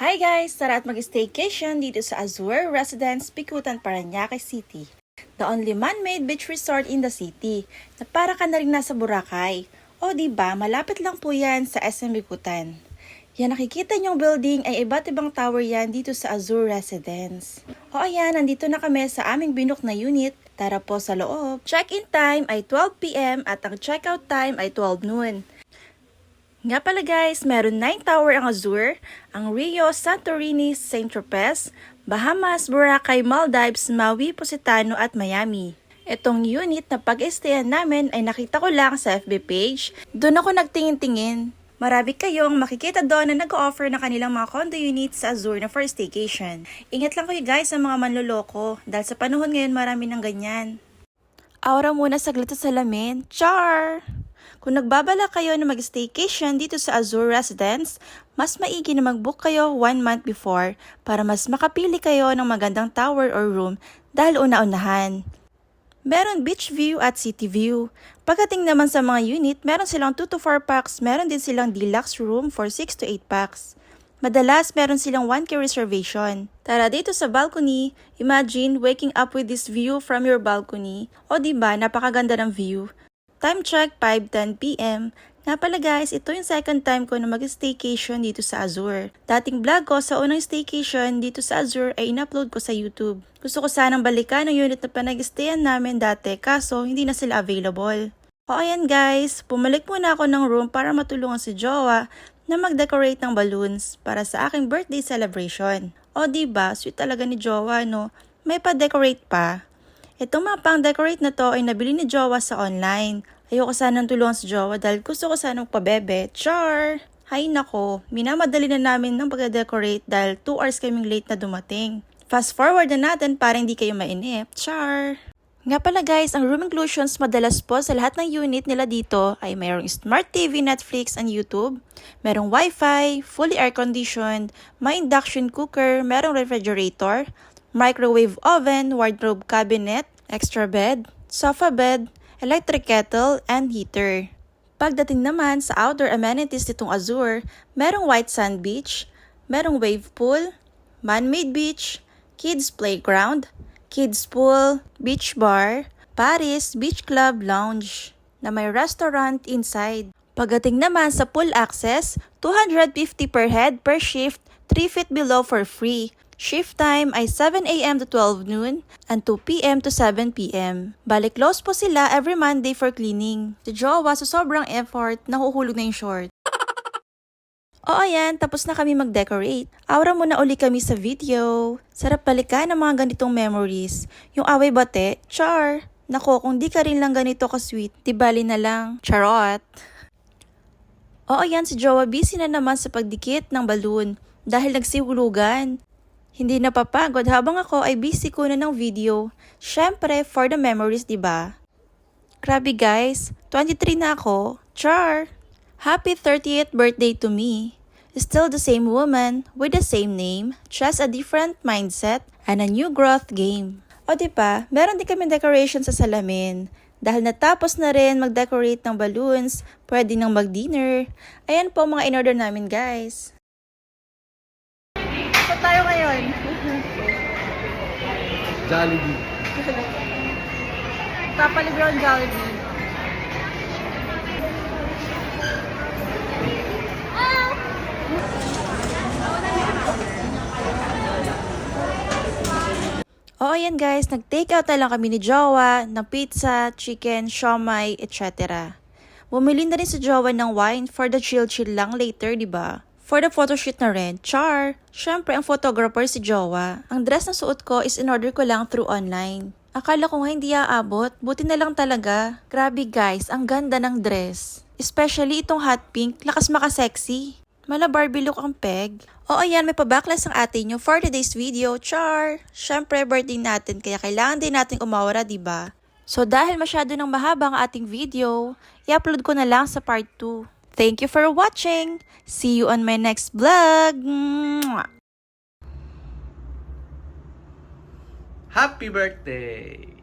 Hi guys! Tara at mag-staycation dito sa Azure Residence, Pikutan, Paranaque City. The only man-made beach resort in the city, na para ka na rin nasa Boracay. O ba malapit lang po yan sa SM Bikutan. Yan nakikita niyong building ay iba't ibang tower yan dito sa Azure Residence. O ayan, nandito na kami sa aming binok na unit. Tara po sa loob. Check-in time ay 12pm at ang check-out time ay 12 noon. Nga pala guys, meron 9 tower ang Azure, ang Rio, Santorini, St. Tropez, Bahamas, Boracay, Maldives, Maui, Positano at Miami. Itong unit na pag-estayan namin ay nakita ko lang sa FB page. Doon ako nagtingin-tingin. Marami kayong makikita doon na nag-offer ng kanilang mga condo units sa Azure na for staycation. Ingat lang kayo guys sa mga manloloko dahil sa panahon ngayon marami ng ganyan. Aura muna saglit sa salamin. Char! Kung nagbabala kayo na mag-staycation dito sa Azure Residence, mas maigi na mag-book kayo one month before para mas makapili kayo ng magandang tower or room dahil una-unahan. Meron beach view at city view. Pagdating naman sa mga unit, meron silang 2 to 4 packs, meron din silang deluxe room for 6 to 8 packs. Madalas, meron silang 1K reservation. Tara dito sa balcony, imagine waking up with this view from your balcony. O ba napakaganda ng view. Time check, 5.10pm. Nga pala guys, ito yung second time ko na mag-staycation dito sa Azure. Dating vlog ko sa unang staycation dito sa Azure ay in-upload ko sa YouTube. Gusto ko sanang balikan ang unit na panag-stayan namin dati kaso hindi na sila available. O ayan guys, pumalik muna ako ng room para matulungan si Jowa na mag-decorate ng balloons para sa aking birthday celebration. O ba, sweet talaga ni Jowa no? May pa-decorate pa. Itong mga pang-decorate na to ay nabili ni Jowa sa online. Ayoko sanang tulungan si Jowa dahil gusto ko sanang pabebe. Char! Hay nako, minamadali na namin ng pag-decorate dahil 2 hours kaming late na dumating. Fast forward na natin para hindi kayo mainip. Char! Nga pala guys, ang room inclusions madalas po sa lahat ng unit nila dito ay mayroong Smart TV, Netflix, and YouTube. Merong Wi-Fi, fully air-conditioned, may induction cooker, merong refrigerator, microwave oven, wardrobe cabinet, extra bed, sofa bed, electric kettle, and heater. Pagdating naman sa outdoor amenities nitong Azure, merong white sand beach, merong wave pool, man-made beach, kids playground, kids pool, beach bar, Paris Beach Club Lounge na may restaurant inside. Pagdating naman sa pool access, 250 per head per shift, 3 feet below for free. Shift time ay 7 a.m. to 12 noon and 2 p.m. to 7 p.m. Balik close po sila every Monday for cleaning. Si Jowa sa sobrang effort, nahuhulog na yung short. O ayan, tapos na kami mag-decorate. Aura muna uli kami sa video. Sarap balikan ng mga ganitong memories. Yung away bate, char. Nako, kung di ka rin lang ganito ka-sweet, di bali na lang. Charot. O ayan, si Jowa busy na naman sa pagdikit ng balloon dahil nagsihulugan. Hindi napapagod habang ako ay busy ko na ng video. Syempre, for the memories, di ba? Grabe guys, 23 na ako. Char! Happy 30th birthday to me. Still the same woman with the same name, just a different mindset and a new growth game. O di ba, meron din kami decoration sa salamin. Dahil natapos na rin mag-decorate ng balloons, pwede nang mag-dinner. Ayan po mga in-order namin guys. Tayo ngayon? Jollibee. Papalibre ang Jollibee. O ayan guys, nag-take out na lang kami ni Jowa ng pizza, chicken, siomay, etc. Bumili na rin si Jowa ng wine for the chill-chill lang later, di ba? For the photoshoot na rin, char! Siyempre, ang photographer si Jowa. Ang dress na suot ko is in-order ko lang through online. Akala ko nga hindi aabot, buti na lang talaga. Grabe guys, ang ganda ng dress. Especially itong hot pink, lakas maka-sexy. Mala Barbie look ang peg. O ayan, may pabaklas ang ate nyo for today's video, char! Siyempre, birthday natin, kaya kailangan din natin umawara, ba? So dahil masyado nang mahaba ang ating video, i-upload ko na lang sa part 2. Thank you for watching! See you on my next vlog! Happy birthday!